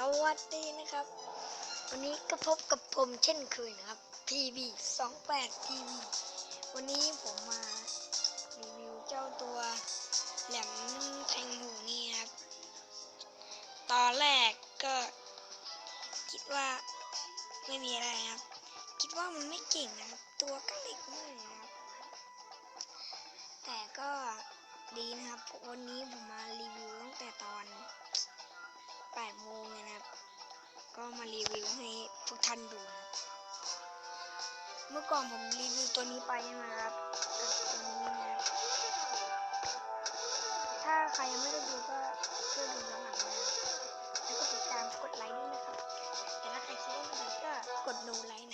สวัสดีนะครับ วันนี้ก็พบกับผมเช่นเคยนะครับ PB 28 TV วันนี้ผมมารีวิวเจ้าตัวแหลมแทงหูนี่ครับ ตอนแรกก็คิดว่าไม่มีอะไรครับ คิดว่ามันไม่เก่งนะครับ ตัวก็เล็กมากนะครับ แต่ก็ดีนะครับ วันนี้ผมมารีวิวตั้งแต่ตอน 8โมงนะครับ ก็มารีวิวให้ทุกท่านดูนะครับเมื่อก่อนผมรีวิวตัวนี้ไปใช่ไหมครับกับตัวนี้นะถ้าใครยังไม่ได้ดูก็ช่วยดูย้อนหลังนะแล้วก็ติดตามกดไลค์ด้วยนะครับแต่ถ้าใครชอบก็กดดูไลค์นะ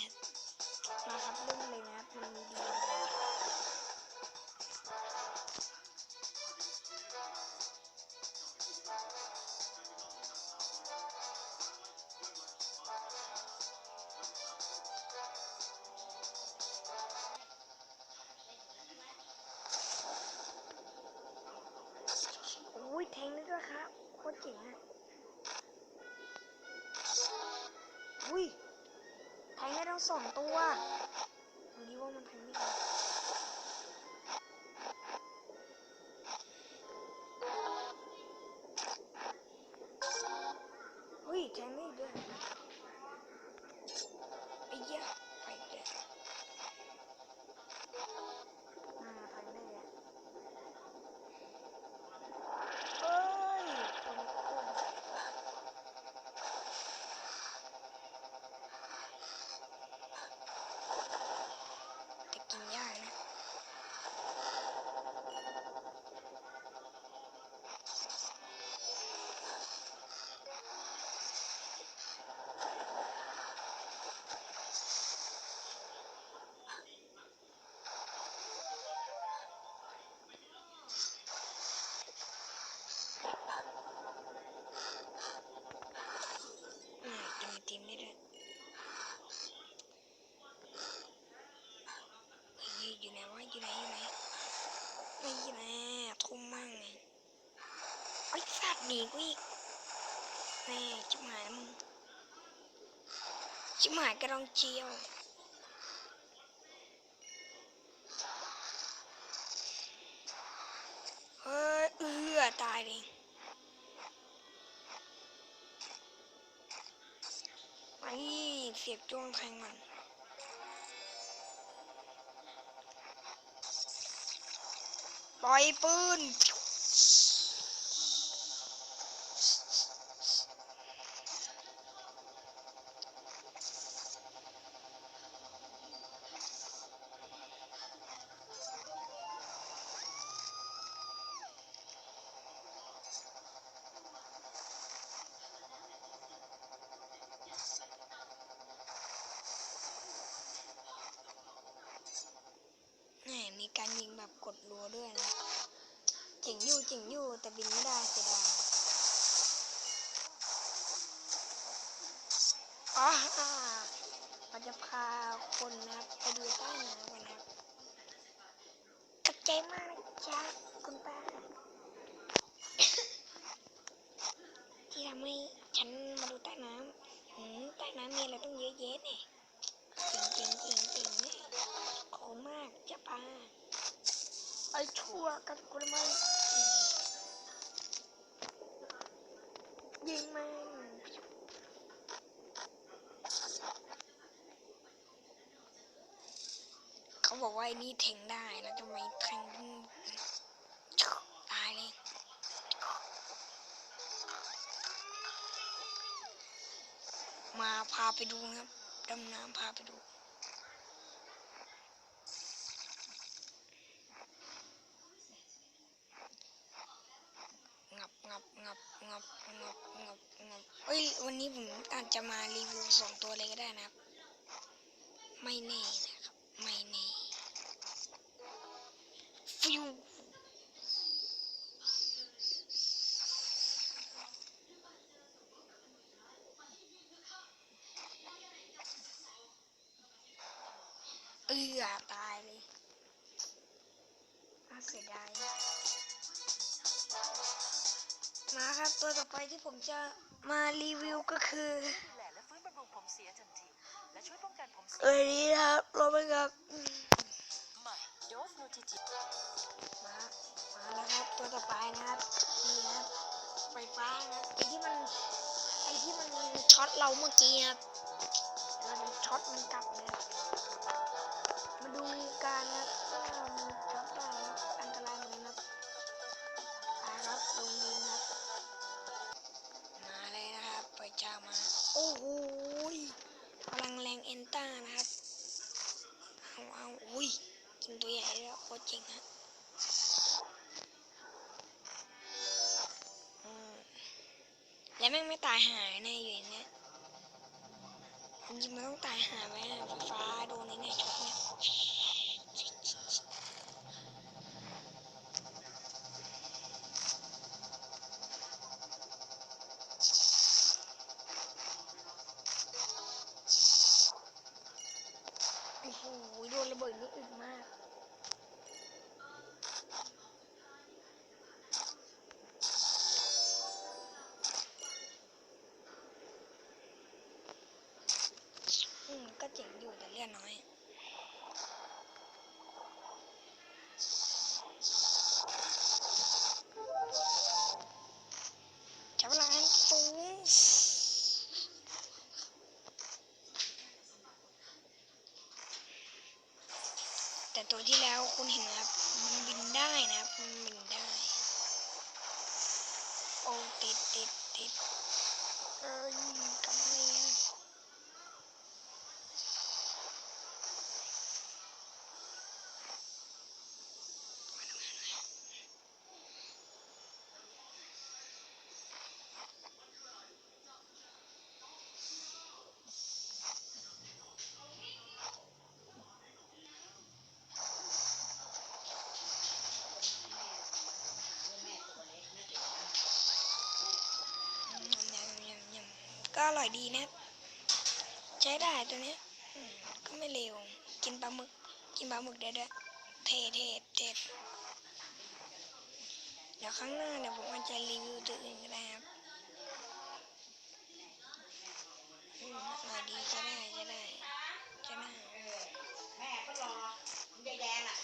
ทั้งสองตัวดูดิว่ามันแทงไม่ไง อืมกินไอติมได้ด้วยเฮ้ยอยู่ไหนวะอยู่ไหนอยู่ไหนไม่อยู่ไหนทุ่มมั่งไงไอ้ยสัตว์หนีกูอีกแม่ชิบหายมึงชิบหายกระดองเจียวเฮ้ยเอื้อตายเลย ไอ้เสียบจ้วงแทงมันปล่อยปืน การยิงแบบกดรัวด้วยนะจ๋งอยู่จ๋งอยู่แต่บินไม่ได้เสียดายอ๋อเราจะพาคนนับไปดูใต้น้ำกันนะครับกใจมากจ๊ะคุณป้า ที่ทำให้ฉันมาดูใต้น้ำหืมใต้น้ำมีอะไรต้องเยอะแยะเนี่ยเจ๋งเจ๋งเจ๋งเจ๋งเนี่ยขอบคุณมากจ้าป้า ชั่วกันกูทำไมยิงมันเขาบอกว่าไอ้นี่แทงได้แล้วทำไมแทงตายเลยมาพาไปดูครับดำน้ำพาไปดู งับงับงั บงับงบงบงบเอ้ย วันนี้ผมอาจจะมารีวิวสองตัวเลยก็ได้นะครับ ไม่แน่นะครับ ไม่แน่ฟิวเอือตายเลยน่าเสียดาย มาครับ ตัวต่อไปที่ผมจะมารีวิวก็คือดูแลและฟื้นบำรุงผมเสียทันทีและช่วยป้องกันผมเสียเอ้ยนี่นะครับรอไปครับอืมใหม่โดสโนติจิมามาแล้วครับตัวต่อไปนะครับนี่ครับไฟฟ้านะครับไอที่มันไอที่มันช็อตเราเมื่อกี้นะครับแล้วมันช็อตมันกลับนะครับมาดูการนะครับว่ามันช็อตได้นะครับอันตรายเหมือนกันครับไปครับลงดินครับ จามา โอ้โหพลังแรงเอนต้านะครับ เอาเอาอุ้ยกินตัวใหญ่แล้วโคตรเจ๋งฮะแล้วแม่งไม่ตายหายแน่อยู่อย่างเนี้ยจริงๆมันต้องตายหายไว้อะไฟฟ้าโดนในเนี่ยช็อตเนี่ย โอ้ติดติดติดเอ้ยกลับมาเลยอะยำยำยำยำ ก็อร่อยดีนะ ใช้ได้ตัวเนี้ยก็ไม่เลวกินปลาหมึก กินปลาหมึกได้ด้วยเทเทเทเดี๋ยวครั้งหน้าเดี๋ยวผมอาจจะรีวิวตัวอื่นก็ได้ครับอืมอร่อยดีจะได้จะได้จะได้แม่ก็รอแดงอะ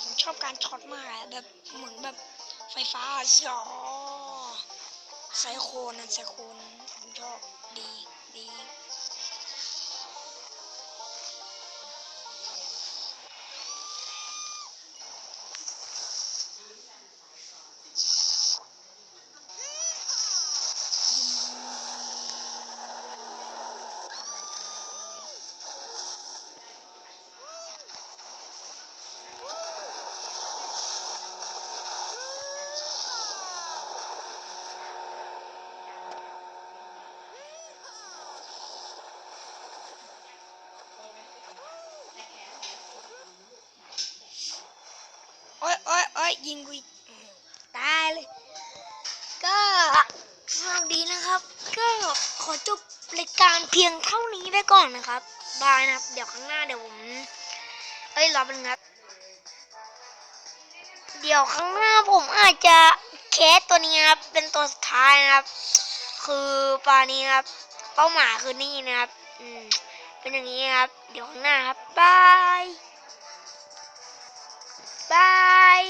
ผมชอบการช็อตมากแบบเหมือนแบบไฟฟ้าสอไซโคนนะไซโคน ผม ยยิงกูตายเลย ก็สวัสดีนะครับ ก็ขอจบรายการเพียงเท่านี้ไว้ก่อนนะครับ บายนะครับ เดี๋ยวข้างหน้าเดี๋ยวผม เอ้ยรอเป็นงับเดี๋ยวข้างหน้าผมอาจจะเคสตัวนี้ครับ เป็นตัวสุดท้ายนะครับ คือปานี้ครับ เป้าหมายคือนี่นะครับ อืม เป็นอย่างนี้ครับ เดี๋ยวข้างหน้าครับบายบาย